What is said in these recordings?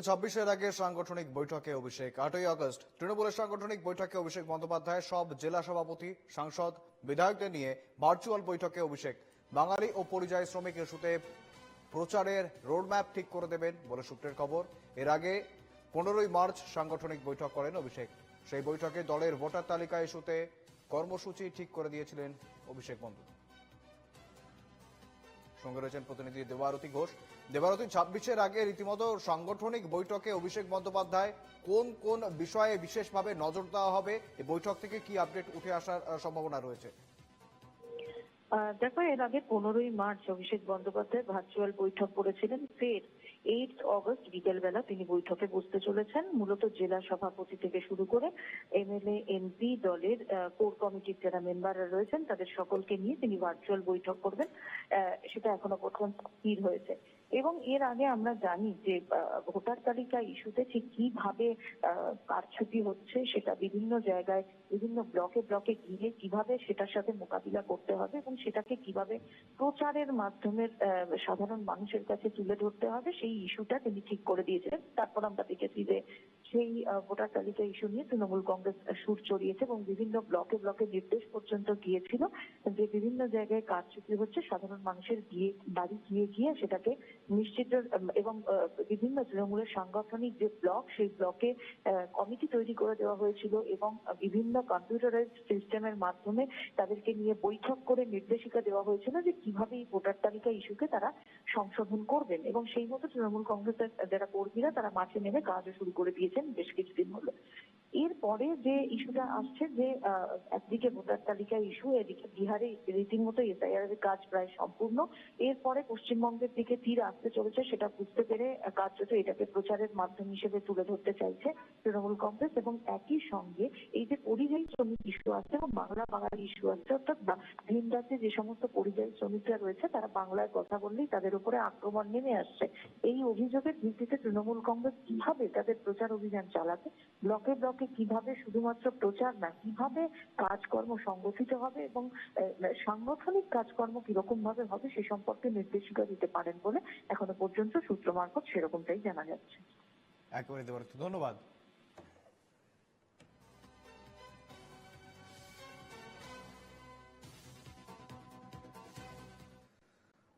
ছাব্বিশের আগে সাংগঠনিক বৈঠকে অভিষেক, আটই আগস্ট তৃণমূলের সাংগঠনিক বৈঠকে অভিষেক বন্দ্যোপাধ্যায়, সব জেলা সভাপতি, সাংসদ, বিধায়কদের নিয়ে ভার্চুয়াল বৈঠকে অভিষেক। বাঙালি ও পরিযায়ী শ্রমিক ইস্যুতে প্রচারের রোডম্যাপ ঠিক করে দেবেন বলে সূত্রের খবর। এর আগে পনেরোই মার্চ সাংগঠনিক বৈঠক করেন অভিষেক। সেই বৈঠকে দলের ভোটার তালিকা ইস্যুতে কর্মসূচি ঠিক করে দিয়েছিলেন অভিষেক বন্দ্যোপাধ্যায় সঙ্গে রয়েছেন প্রতিনিধি দেবারতী ঘোষ। দেবারতী, ছাব্বিশের আগে রীতিমতো সাংগঠনিক বৈঠকে অভিষেক বন্দ্যোপাধ্যায় কোন কোন বিষয়ে বিশেষভাবে নজর দেওয়া হবে? এই বৈঠক থেকে কি আপডেট উঠে আসার সম্ভাবনা রয়েছে? দেখো, এর আগে পনেরোই মার্চ অভিষেক বন্দ্যোপাধ্যায় ভার্চুয়াল বৈঠক করেছিলেন। ফের এইট অগস্ট বিকেলবেলা তিনি বৈঠকে বসতে চলেছেন। মূলত জেলা সভাপতি থেকে শুরু করে এমএলএ, এমপি দলের কোর কমিটির যারা মেম্বাররা রয়েছেন, তাদের সকলকে নিয়ে তিনি ভার্চুয়াল বৈঠক করবেন। সেটা এখনও প্রথম স্থির হয়েছে। এবং এর আগে আমরা জানি যে ভোটার তালিকা ইস্যুতে ঠিক কীভাবে আহ, কারচুপি হচ্ছে সেটা বিভিন্ন জায়গায় বিভিন্ন ব্লকে ব্লকে গিয়ে কীভাবে সেটার সাথে মোকাবিলা করতে হবে এবং সেটাকে কীভাবে প্রচারের মাধ্যমে সাধারণ মানুষের কাছে তুলে ধরতে হবে সেই ইস্যুটা তিনি ঠিক করে দিয়েছেন তারপর আমরা দেখেছি যে সেই ভোটার তালিকা ইস্যু নিয়ে তৃণমূল কংগ্রেস সুর চড়িয়েছে এবং বিভিন্ন ব্লকে ব্লকে নির্দেশ পর্যন্ত গিয়েছিল যে বিভিন্ন জায়গায় কারচুপি হচ্ছে সাধারণ মানুষের গিয়ে বাড়ি গিয়ে গিয়ে সেটাকে নিশ্চিত এবং বিভিন্ন তৃণমূলের সাংগঠনিক যে ব্লক, সেই ব্লকে কমিটি তৈরি করে দেওয়া হয়েছিল এবং বিভিন্ন কম্পিউটারাইজ সিস্টেমের মাধ্যমে তাদেরকে নিয়ে বৈঠক করে নির্দেশিকা দেওয়া হয়েছিল যে কীভাবে এই ভোটার তালিকা ইস্যুকে তারা সংশোধন করবেন। এবং সেই মতো তৃণমূল কংগ্রেসের যারা কর্মীরা, তারা মাঠে নেমে কাজও শুরু করে দিয়েছেন বেশ কিছুদিন হলো। এরপরে যে ইস্যুটা আসছে যে একদিকে ভোটার তালিকা ইস্যু, এদিকে বিহারে রীতিমতো এসআইআর এর কাজ প্রায় সম্পূর্ণ। এরপরে পশ্চিমবঙ্গের দিকে তীর আসতে চলেছে, সেটা বুঝতে পেরে কার্যত এটাকে প্রচারের মাধ্যম হিসেবে তুলে ধরতে চাইছে তৃণমূল কংগ্রেস এবং একই সঙ্গে এই যে পরিযায়ী শ্রমিক ইস্যু আছে এবং বাংলা বাঙালি ইস্যু আছে, অর্থাৎ ভিন রাজ্যে যে সমস্ত পরিযায়ী শ্রমিকরা রয়েছে, তারা বাংলায় কথা বললেই তাদের উপরে আক্রমণ নেমে আসছে এই অভিযোগের ভিত্তিতে তৃণমূল কংগ্রেস কীভাবে তাদের প্রচার অভিযান চালাতে, ব্লকে ব্লকে কীভাবে শুধুমাত্র প্রচার না, কীভাবে কাজকর্ম সংগঠিত হবে এবং সাংগঠনিক কাজকর্ম কীরকম ভাবে হবে সে সম্পর্কে নির্দেশিকা দিতে পারেন বলে এখনও পর্যন্ত সূত্র মারফত সেরকমটাই জানা যাচ্ছে। একেবারে ধন্যবাদ।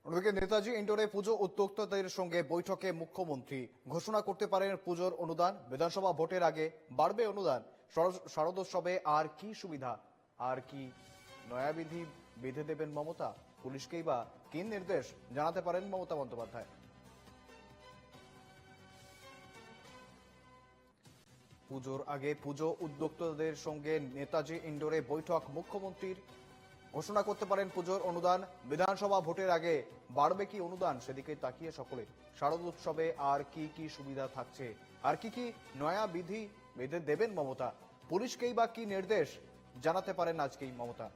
অন্যদিকে নেতাজি ইন্ডোরে পুজো উদ্যোক্তাদের সঙ্গে বৈঠকে মুখ্যমন্ত্রী ঘোষণা করতে পারেন পুজোর অনুদান। বিধানসভা ভোটের আগে বাড়বে অনুদান। শারদোৎসবে আর কি সুবিধা? আর কি নয়াবিধি বেঁধে দেবেন মমতা? পুলিশকেই বা কি নির্দেশ? জানাতে পারেন মমতা বন্দ্যোপাধ্যায়। পুজোর আগে পুজো উদ্যোক্তাদের সঙ্গে নেতাজি ইন্ডোরে বৈঠক মুখ্যমন্ত্রীর ঘোষণা করতে পারেন পুজোর অনুদান। বিধানসভা ভোটের আগে বাড়বে কি অনুদান? সেদিকে তাকিয়ে সকলে। শারদ উৎসবে আর কি কি সুবিধা থাকছে? আর কি কি নয়া বিধি বেঁধে দেবেন মমতা? পুলিশকেই বা কি নির্দেশ? জানাতে পারেন আজকেই মমতা।